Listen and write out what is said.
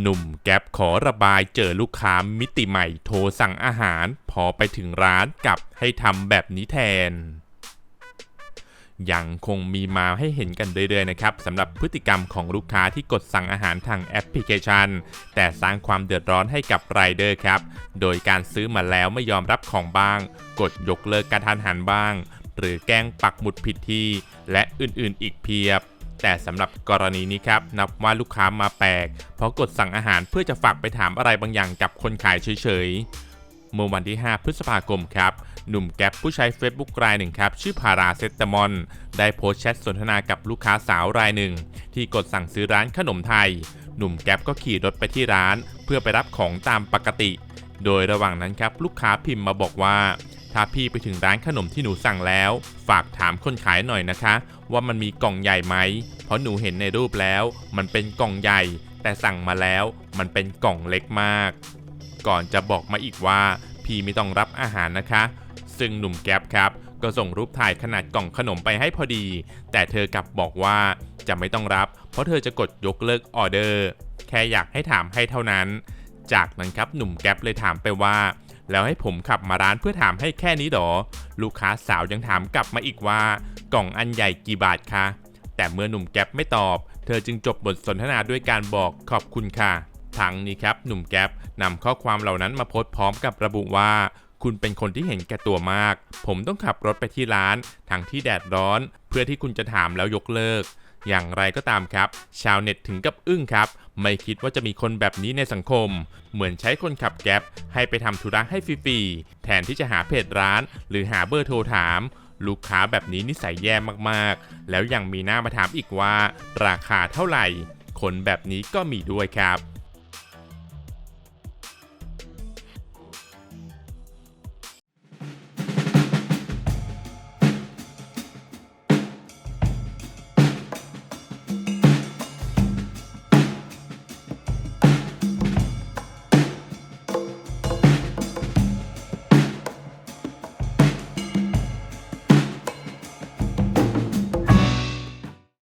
หนุ่มแก๊ปขอระบายเจอลูกค้ามิติใหม่โทรสั่งอาหาร พอไปถึงร้านกลับให้ทำแบบนี้แทน ยังคงมีมาให้เห็นกันเรื่อยๆนะครับสำหรับพฤติกรรมของลูกค้าที่กดสั่งอาหารทางแอปพลิเคชัน แต่สร้างความเดือดร้อนให้กับไรเดอร์ครับ โดยการซื้อมาแล้วไม่ยอมรับของบ้าง กดยกเลิกการทานอาหารบ้าง หรือแกล้งปักหมุดผิดที่ และอื่นๆอีกเพียบ แต่สำหรับกรณีนี้ครับนับว่าลูกค้ามาแปลก เพราะกดสั่งอาหารเพื่อจะฝากไปถามอะไรบางอย่างกับคนขายเฉยๆ เมื่อวันที่ 5 พฤษภาคมครับ หนุ่มแก๊ปผู้ใช้ Facebook รายหนึ่งครับ ชื่อพาราเซตามอน ได้โพสต์แชทสนทนากับลูกค้าสาวรายหนึ่ง ที่กดสั่งซื้อร้านขนมไทย หนุ่มแก๊ปก็ขี่รถไปที่ร้าน เพื่อไปรับของตามปกติ โดยระหว่างนั้นครับลูกค้าพิมพ์มาบอกว่า ถ้าพี่ไปถึงร้านขนมที่หนูสั่งแล้ว ฝากถามคนขายหน่อยนะคะ ว่ามันมีกล่องใหญ่ไหม เพราะหนูเห็นในรูปแล้ว มันเป็นกล่องใหญ่ แต่สั่งมาแล้ว มันเป็นกล่องเล็กมาก ก่อนจะบอกมาอีกว่า พี่ไม่ต้องรับอาหารนะคะ ซึ่งหนุ่มแก๊ปครับ ก็ส่งรูปถ่ายขนาดกล่องขนมไปให้พอดี แต่เธอกลับบอกว่าจะไม่ต้องรับ เพราะเธอจะกดยกเลิกออเดอร์ แค่อยากให้ถามให้เท่านั้น จากนั้นครับหนุ่มแก๊ปเลยถามไปว่า แล้วให้ผมขับมาร้านเพื่อถามให้แค่นี้หรอ ลูกค้าสาวยังถามกลับมาอีกว่า กล่องอันใหญ่กี่บาทคะ แต่เมื่อหนุ่มแก๊ปไม่ตอบ เธอจึงจบบทสนทนาด้วยการบอกขอบคุณค่ะ ทั้งนี้ครับหนุ่มแก๊ปนำข้อความเหล่านั้นมาโพสต์พร้อมกับระบุว่า คุณเป็นคนที่เห็นแก่ตัวมาก ผมต้องขับรถไปที่ร้านทั้งที่แดดร้อน เพื่อที่คุณจะถามแล้วยกเลิก อย่างไรก็ตามครับ ชาวเน็ตถึงกับอึ้งครับ ไม่คิดว่าจะมีคนแบบนี้ในสังคม เหมือนใช้คนขับแก๊ปให้ไปทำธุระให้ฟรีๆ แทนที่จะหาเพจร้าน หรือหาเบอร์โทรถาม ลูกค้าแบบนี้นิสัยแย่มากๆ แล้วยังมีหน้ามาถามอีกว่า ราคาเท่าไหร่ คนแบบนี้ก็มีด้วยครับ